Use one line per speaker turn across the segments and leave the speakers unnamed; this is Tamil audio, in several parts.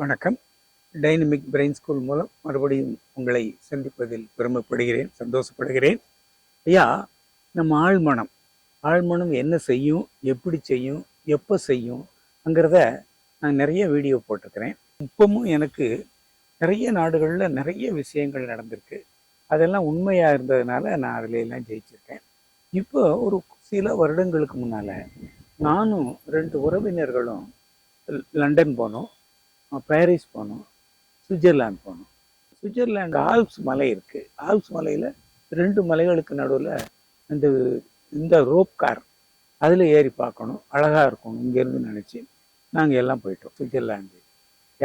வணக்கம். டைனமிக் பிரெயின் ஸ்கூல் மூலம் மறுபடியும் உங்களை சந்திப்பதில் பெருமைப்படுகிறேன் சந்தோஷப்படுகிறேன். ஐயா நம்ம ஆழ்மனம். ஆழ்மனம் என்ன செய்யும் எப்படி செய்யும் எப்போ செய்யும் அங்கிறத நான் நிறைய வீடியோ போட்டிருக்கிறேன். இப்பவும் எனக்கு நிறைய நாடுகளில் நிறைய விஷயங்கள் நடந்திருக்கு. அதெல்லாம் உண்மையாக இருந்ததுனால நான் அதில் எல்லாம் ஜெயிச்சிருக்கேன். இப்போ ஒரு சில வருடங்களுக்கு முன்னால் நானும் ரெண்டு உறவினர்களும் லண்டன் போனோம். பாரிஸ் போனோம் சுவிட்சர்லாந்து போனோம். சுவிட்சர்லாந்து ஆல்ப்ஸ் மலை இருக்குது ஆல்ப்ஸ் மலையில் ரெண்டு மலைகளுக்கு நடுவில் இந்த இந்த ரோப் கார் அதில் ஏறி பார்க்கணும். அழகாக இருக்கணும் இங்கேருந்து நினச்சி நாங்கள் எல்லாம் போயிட்டோம். சுவிட்சர்லாந்து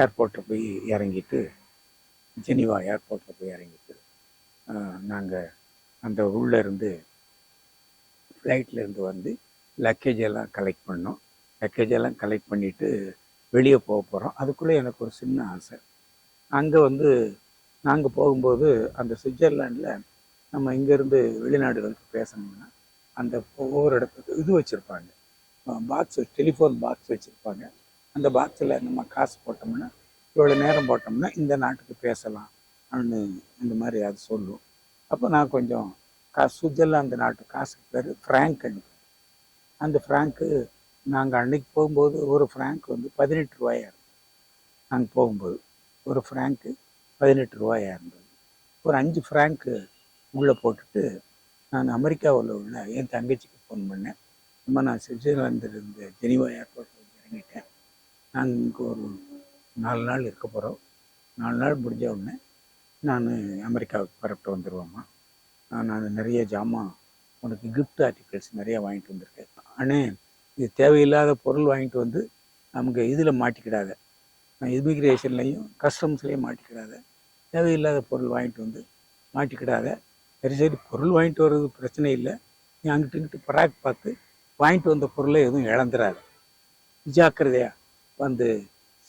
ஏர்போர்ட்டில் போய் இறங்கிட்டு ஜெனிவா ஏர்போர்ட்டில் போய் இறங்கிட்டு நாங்கள் அந்த உள்ளேருந்து இருந்து வந்து லக்கேஜ் எல்லாம் கலெக்ட் பண்ணோம். லக்கேஜ் எல்லாம் கலெக்ட் பண்ணிவிட்டு வெளியே போக போகிறோம் அதுக்குள்ளே எனக்கு ஒரு சின்ன ஆசை. அங்கே வந்து நாங்கள் போகும்போது அந்த சுவிட்சர்லாண்டில் நம்ம இங்கேருந்து வெளிநாடுகளுக்கு பேசணும்னா அந்த ஒவ்வொரு இடத்துக்கு இது வச்சுருப்பாங்க. பாக்ஸ் டெலிஃபோன் பாக்ஸ் வச்சுருப்பாங்க. அந்த பாக்ஸில் நம்ம காசு போட்டோம்னா இவ்வளோ நேரம் போட்டோம்னா இந்த நாட்டுக்கு பேசலாம் அப்படின்னு இந்த மாதிரி அது சொல்லும். அப்போ நான் கொஞ்சம் கா சுவிட்சர்லாந்து நாட்டு காசுக்கு பேர் ஃப்ராங்க் அனுப்பி அந்த ஃப்ராங்க்கு நாங்கள் அன்னைக்கு போகும்போது ஒரு ஃப்ராங்க் வந்து பதினெட்டு ரூபாயாக இருந்தது. நாங்கள் போகும்போது ஒரு ஃப்ராங்க்கு பதினெட்டு ரூபாயாக இருந்தது. ஒரு அஞ்சு ஃப்ராங்க்கு உள்ளே போட்டுட்டு நான் அமெரிக்காவில் உள்ள என் தங்கச்சிக்கு ஃபோன் பண்ணேன். அம்மா நான் சுவிட்சர்லாந்துலேருந்து ஜெனிவா ஏர்போர்ட்டில் இறங்கிட்டேன். நாங்கள் இங்கே ஒரு நாலு நாள் இருக்க போகிறோம் நாலு நாள் முடிஞ்ச உடனே நான் அமெரிக்காவுக்கு புறப்பட்டு வந்துடுவோம்மா நான் நிறைய ஜாமான் உனக்கு கிஃப்ட் ஆர்டிகல்ஸ் நிறைய வாங்கிட்டு வந்திருக்கேன். ஆனால் இது தேவையில்லாத பொருள் வாங்கிட்டு வந்து நமக்கு இதில் மாட்டிக்கிடாத. இமிக்ரேஷன்லையும் கஸ்டம்ஸ்லேயும் மாட்டிக்கிடாத. தேவையில்லாத பொருள் வாங்கிட்டு வந்து மாட்டிக்கிடாத. சரி சரி பொருள் வாங்கிட்டு வர்றது பிரச்சனை இல்லை. நீ அங்கிட்டு இங்கிட்டு பராக் பார்த்து வாங்கிட்டு வந்த பொருளை எதுவும் இழந்துடாத ஜாக்கிரதையாக வந்து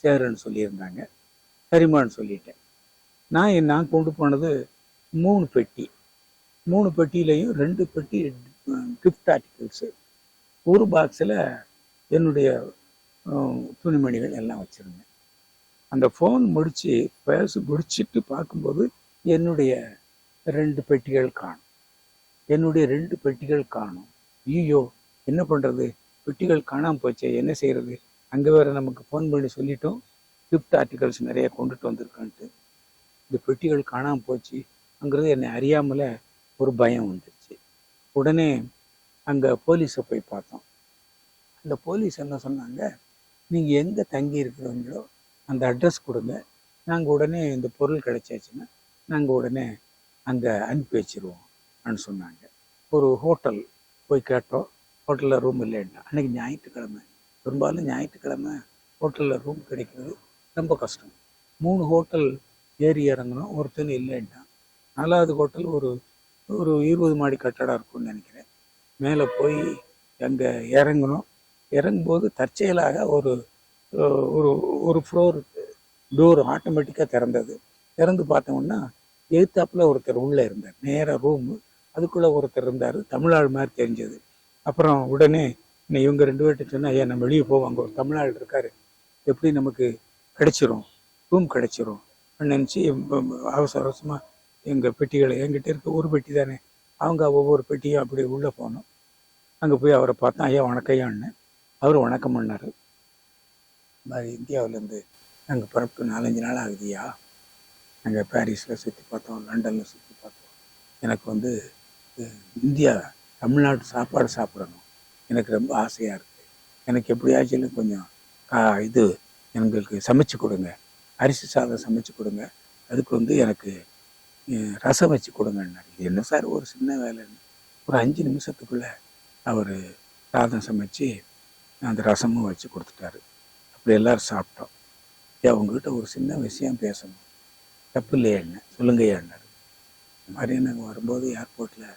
சேருன்னு சொல்லியிருந்தாங்க. சரிமான்னு சொல்லிட்டேன். நான் நான் கொண்டு போனது மூணு பெட்டி. மூணு பெட்டியிலையும் ரெண்டு பெட்டி கிஃப்ட் ஆர்டிகிள்ஸு ஒரு பாக்ஸில் என்னுடைய துணிமணிகள் எல்லாம் வச்சுருந்தேன். அந்த ஃபோன் முடித்து பேச முடிச்சுட்டு பார்க்கும்போது என்னுடைய ரெண்டு பெட்டிகள் காணும். என்னுடைய ரெண்டு பெட்டிகள் காணும். ஐயோ என்ன பண்ணுறது பெட்டிகள் காணாமல் போச்சே என்ன செய்கிறது அங்கே வேறு நமக்கு ஃபோன் பண்ணி சொல்லிட்டோம். கிஃப்ட் ஆர்டிகல்ஸ் நிறைய கொண்டுட்டு வந்திருக்கான்ட்டு. இந்த பெட்டிகள் காணாமல் போச்சு. அங்கிறது என்னை அறியாமல் ஒரு பயம் வந்துருச்சு உடனே அங்கே போலீஸை போய் பார்த்தோம். அந்த போலீஸ் என்ன சொன்னாங்க நீங்கள் எங்கே தங்கி இருக்கிறவங்களோ அந்த அட்ரஸ் கொடுங்க. நாங்கள் உடனே இந்த பொருள் கிடைச்சாச்சுன்னா நாங்கள் உடனே அங்கே அனுப்பி வச்சிருவோம் அப்படின்னு சொன்னாங்க. ஒரு ஹோட்டல் போய் கேட்டோம். ஹோட்டலில் ரூம் இல்லைன்னா அன்றைக்கி ஞாயிற்றுக்கிழமை. பெரும்பாலும் ஞாயிற்றுக்கிழமை ஹோட்டலில் ரூம் கிடைக்கிறது ரொம்ப கஷ்டம். மூணு ஹோட்டல் ஏறி இறங்கணும் ஒருத்தன் இல்லைன்னா நாலாவது ஹோட்டல் ஒரு ஒரு இருபது மாடி கட்டடம் இருக்கும்னு நினைக்கிறேன். மேலே போய் அங்கே இறங்கணும். இறங்கும்போது தற்செயலாக ஒரு ஒரு ஒரு ஃப்ளோர் டோர் ஆட்டோமேட்டிக்காக திறந்தது. திறந்து பார்த்தோம்னா எழுத்தாப்பில் ஒருத்தர் உள்ளே இருந்தார். நேராக ரூமு அதுக்குள்ளே ஒருத்தர் இருந்தார். தமிழாள் மாதிரி தெரிஞ்சது. அப்புறம் உடனே இவங்க ரெண்டு பேர்கிட்ட சொன்னால் ஏன் நம்ம வெளியே போவோம். அங்கே ஒரு தமிழாள் இருக்கார். எப்படி நமக்கு கிடைச்சிரும்? ரூம் கிடச்சிரும்? நினச்சி அவசர அவசரமாக எங்கள் பெட்டிகளை என்கிட்ட இருக்க ஒரு பெட்டி தானே அவங்க ஒவ்வொரு பெட்டியும் அப்படி உள்ளே போனோம். அங்கே போய் அவரை பார்த்தா ஐயா வணக்கம் அவர் வணக்கம் பண்ணார். இந்த மாதிரி இந்தியாவிலேருந்து நாங்கள் பிறப்பு நாலஞ்சு நாள் ஆகுதியா நாங்கள் பாரிஸில் சுற்றி பார்த்தோம். லண்டனில் சுற்றி பார்த்தோம். எனக்கு வந்து இந்தியா தமிழ்நாட்டு சாப்பாடு சாப்பிடணும். எனக்கு ரொம்ப ஆசையாக இருக்குது எனக்கு எப்படியாச்சும் கொஞ்சம் கா இது எங்களுக்கு சமைச்சு கொடுங்க. அரிசி சாதம் சமைச்சு கொடுங்க. அதுக்கு வந்து எனக்கு ரசம் வச்சு கொடுங்கன்னார். இது என்ன சார் ஒரு சின்ன வேலைன்னு. ஒரு அஞ்சு நிமிஷத்துக்குள்ளே அவர் சாதம் சமைச்சு அந்த ரசமும் வச்சு கொடுத்துட்டாரு. அப்படி எல்லோரும் சாப்பிட்டோம். ஏன் உங்ககிட்ட ஒரு சின்ன விஷயம் பேசணும். தப்பு இல்லையா என்ன? சொல்லுங்க இந்த மாதிரி நாங்கள் வரும்போது ஏர்போர்ட்டில்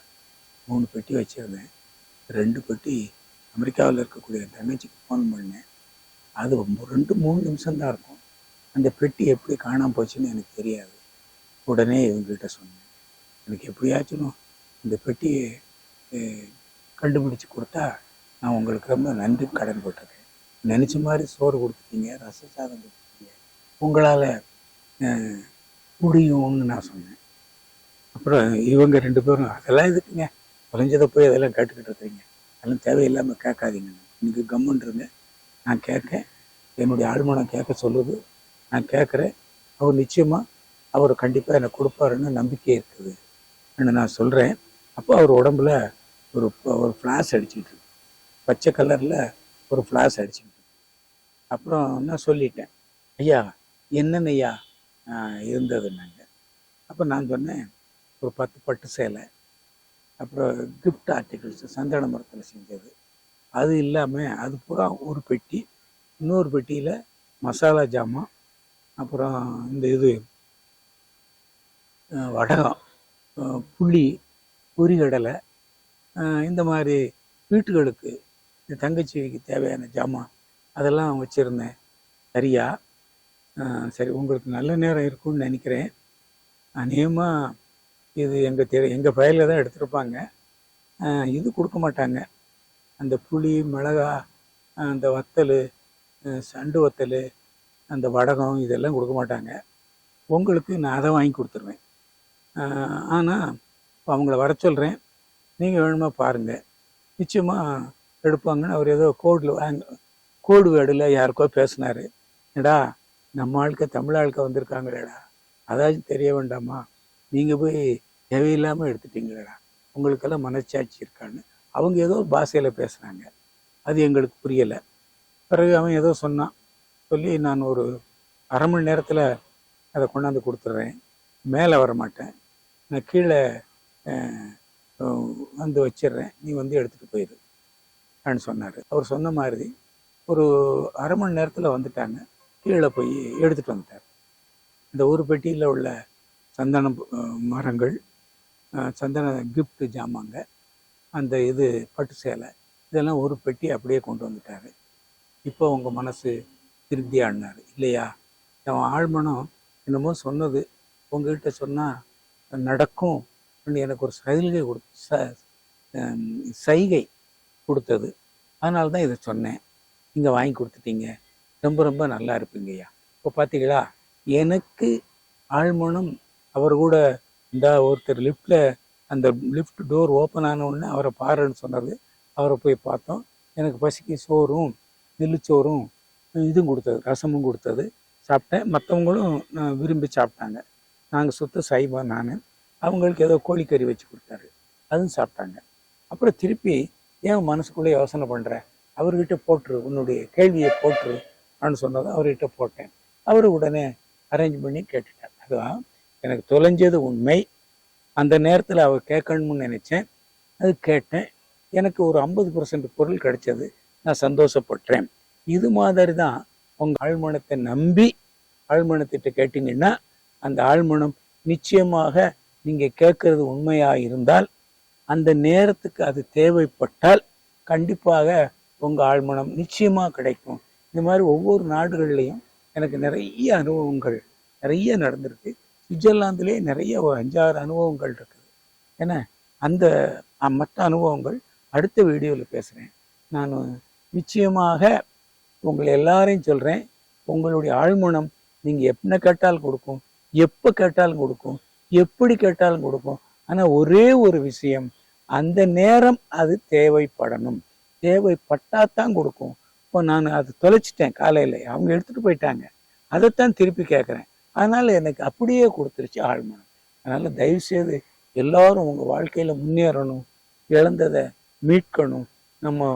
மூணு பெட்டி வச்சுருந்தேன். ரெண்டு பெட்டி அமெரிக்காவில் இருக்கக்கூடிய தங்கச்சிக்கு ஃபோன் பண்ணேன். அது ரெண்டு மூணு நிமிஷம்தான் இருக்கும். அந்த பெட்டி எப்படி காணாமல் போச்சுன்னு எனக்கு தெரியாது. உடனே இவங்ககிட்ட சொன்னேன். எனக்கு எப்படியாச்சும் இந்த பெட்டியை கண்டுபிடிச்சி கொடுத்தா நான் உங்களுக்கு ரொம்ப நன்றி கடன் போட்டிருக்கேன். நினச்ச மாதிரி சோறு கொடுத்துட்டீங்க ரச சாதம் கொடுத்துட்டீங்க. உங்களால் முடியும்னு நான் சொன்னேன். அப்புறம் இவங்க ரெண்டு பேரும் அதெல்லாம் எதுக்குங்க? தொலைஞ்சதை போய் அதெல்லாம் கேட்டுக்கிட்டு இருக்கிறீங்க. அதெல்லாம் தேவையில்லாமல் கேட்காதீங்க. நீங்கள் கம்முன்ருங்க நான் கேட்க என்னுடைய ஆழ்மனம் கேட்க சொல்லுது. நான் கேட்குறேன். அவர் நிச்சயமாக அவர் கண்டிப்பாக எனக்கு கொடுப்பாருன்னு நம்பிக்கை இருக்குது. நான் சொல்கிறேன் அப்போ அவர் உடம்புல ஒரு ஒரு ஃப்ளாஷ் அடிச்சுட்டு இருக்கு. பச்சை கலரில் ஒரு ஃப்ளாஷ் அடிச்சுட்டு இருக்கு. அப்புறம் நான் சொல்லிட்டேன். ஐயா என்னென்ன ஐயா இருந்ததுன்னாங்க. அப்போ நான் சொன்னேன் ஒரு பத்து பட்டு சேலை அப்புறம் கிஃப்ட் ஆர்டிகிள்ஸ் சந்தன மரத்தில் செஞ்சது. அது இல்லாமல் அது பூரா ஒரு பெட்டி இன்னொரு பெட்டியில் மசாலா ஜாமான் அப்புறம் இந்த இது வடகம் புளி பொரிகடலை இந்த மாதிரி வீட்டுகளுக்கு இந்த தங்கச்சிக்கு தேவையான ஜாமான் அதெல்லாம் வச்சுருந்தேன். சரியா? சரி உங்களுக்கு நல்ல நேரம் இருக்கும்னு நினைக்கிறேன். அநேகமாக இது எங்கள் தெ எங்கள் பயலில் தான் எடுத்திருப்பாங்க. இது கொடுக்க மாட்டாங்க. அந்த புளி மிளகா அந்த வத்தல் சண்டு வத்தல் அந்த வடகம் இதெல்லாம் கொடுக்க மாட்டாங்க. உங்களுக்கு நான் அதை வாங்கி கொடுத்துருவேன். ஆனால் அவங்கள வர சொல்கிறேன் நீங்கள் வேணுமா பாருங்கள் நிச்சயமாக எடுப்பாங்கன்னு அவர் ஏதோ கோடில் வாங்க கோடு வேர்டில் யாருக்கோ பேசினார். ஏடா நம்ம ஆளுக்க தமிழ் ஆளுக்க வந்திருக்காங்களேடா. அதாச்சும் தெரிய வேண்டாமா? நீங்கள் போய் தேவையில்லாமல் எடுத்துட்டீங்களேடா. உங்களுக்கெல்லாம் மனச்சாட்சி இருக்கான்னு அவங்க ஏதோ பாஷையில் பேசுகிறாங்க அது எங்களுக்கு புரியலை. பிறகு அவன் ஏதோ சொன்னான். சொல்லி நான் ஒரு அரை மணி நேரத்தில் அதை கொண்டாந்து கொடுத்துட்றேன் மேலே வர மாட்டேன் நான் கீழே வந்து வச்சிடுறேன். நீ வந்து எடுத்துகிட்டு போயிரு அப்படின்னு சொன்னார். அவர் சொன்ன மாதிரி ஒரு அரை மணி நேரத்தில் வந்துட்டாங்க. கீழே போய் எடுத்துகிட்டு வந்துட்டார். இந்த ஒரு பெட்டியில் உள்ள சந்தன மரங்கள் சந்தன கிஃப்ட் ஜாமாங்க அந்த இது பட்டு சேலை இதெல்லாம் ஒரு பெட்டி அப்படியே கொண்டு வந்துட்டார். இப்போ உங்கள் மனசு திருப்தியாடினார் இல்லையா? அவன் ஆழ்மனம் என்னமோ சொன்னது. உங்ககிட்ட சொன்னால் நடக்கும் எனக்கு ஒரு சைகை கொடு ச சைகை கொடுத்தது. அதனால தான் இதை சொன்னேன். நீங்கள் வாங்கி கொடுத்துட்டீங்க. ரொம்ப ரொம்ப நல்லா இருப்பீங்கய்யா இப்போ பார்த்தீங்களா எனக்கு ஆழ்மனம் அவர் கூட இந்த ஒருத்தர் லிஃப்டில் அந்த லிஃப்ட் டோர் ஓப்பன் ஆன உடனே அவரை பாருன்னு சொன்னது. அவரை போய் பார்த்தோம். எனக்கு பசிக்கு சோறும் நெல்லுச்சோறும் இதுவும் கொடுத்தது ரசமும் கொடுத்தது. சாப்பிட்டேன். மற்றவங்களும் நான் விரும்பி சாப்பிட்டாங்க. நாங்கள் சுத்த சைவம் நான் அவங்களுக்கு ஏதோ கோழிக்கறி வச்சு கொடுத்தாரு. அதுவும் சாப்பிட்டாங்க. அப்புறம் திருப்பி ஏன் மனசுக்குள்ளே யோசனை பண்ணுற அவர்கிட்ட போட்டுரு உன்னுடைய கேள்வியை போட்டுரு அப்படின்னு சொன்னதை அவர்கிட்ட போட்டேன். அவர் உடனே அரேஞ்ச் பண்ணி கேட்டுட்டார். அதுதான் எனக்கு தொலைஞ்சது உண்மை. அந்த நேரத்தில் அவர் கேட்கணும்னு நினச்சேன். அது கேட்டேன். எனக்கு ஒரு ஐம்பது பர்சன்ட் பொருள் கிடைச்சது. நான் சந்தோஷப்பட்டேன். இது மாதிரி தான் உங்கள் ஆழ்மனத்தை நம்பி ஆழ்மனத்திட்ட கேட்டிங்கன்னா அந்த ஆழ்மனம் நிச்சயமாக நீங்கள் கேட்கறது உண்மையாக இருந்தால் அந்த நேரத்துக்கு அது தேவைப்பட்டால் கண்டிப்பாக உங்கள் ஆழ்மனம் நிச்சயமாக கிடைக்கும். இந்த மாதிரி ஒவ்வொரு நாடுகள்லையும் எனக்கு நிறைய அனுபவங்கள் நிறைய நடந்திருக்கு. சுவிட்சர்லாந்துலேயே நிறைய ஒரு அஞ்சாறு அனுபவங்கள் இருக்குது. ஏன்னா அந்த மற்ற அனுபவங்கள் அடுத்த வீடியோவில் பேசுகிறேன் நான் நிச்சயமாக உங்களை எல்லாரையும் சொல்கிறேன் உங்களுடைய ஆழ்மனம் நீங்கள் என்ன கேட்டால் கொடுக்கும்? எப்போ கேட்டாலும் கொடுக்கும். எப்படி கேட்டாலும் கொடுக்கும். ஆனால் ஒரே ஒரு விஷயம் அந்த நேரம் அது தேவைப்படணும். தேவைப்பட்டா தான் கொடுக்கும். இப்போ நான் அது தொலைச்சிட்டேன் காலையில். அவங்க எடுத்துகிட்டு போயிட்டாங்க. அதைத்தான் திருப்பி கேட்குறேன் அதனால் எனக்கு அப்படியே கொடுத்துருச்சு ஆழ்மனம். அதனால் தயவுசெய்து எல்லாரும் உங்கள் வாழ்க்கையில் முன்னேறணும். இழந்ததை மீட்கணும். நம்ம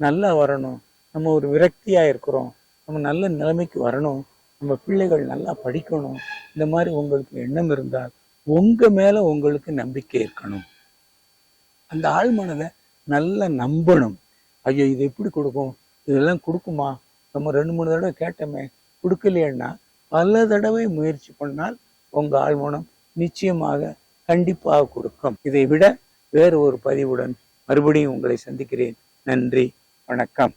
நல்லா வரணும். நம்ம ஒரு விரக்தியாக இருக்கிறோம். நம்ம நல்ல நிலைமைக்கு வரணும். நம்ம பிள்ளைகள் நல்லா படிக்கணும். இந்த மாதிரி உங்களுக்கு எண்ணம் இருந்தால் உங்க மேல உங்களுக்கு நம்பிக்கை இருக்கணும். அந்த ஆழ்மனதை நல்லா நம்பணும். ஐயோ இது எப்படி கொடுக்கும் இதெல்லாம் கொடுக்குமா? நம்ம ரெண்டு மூணு தடவை கேட்டோமே கொடுக்கலையேன்னா பல தடவை முயற்சி பண்ணால் உங்க ஆழ்மனம் நிச்சயமாக கண்டிப்பாக கொடுக்கும். இதை விட வேறு ஒரு பதிவுடன் மறுபடியும் உங்களை சந்திக்கிறேன். நன்றி வணக்கம்.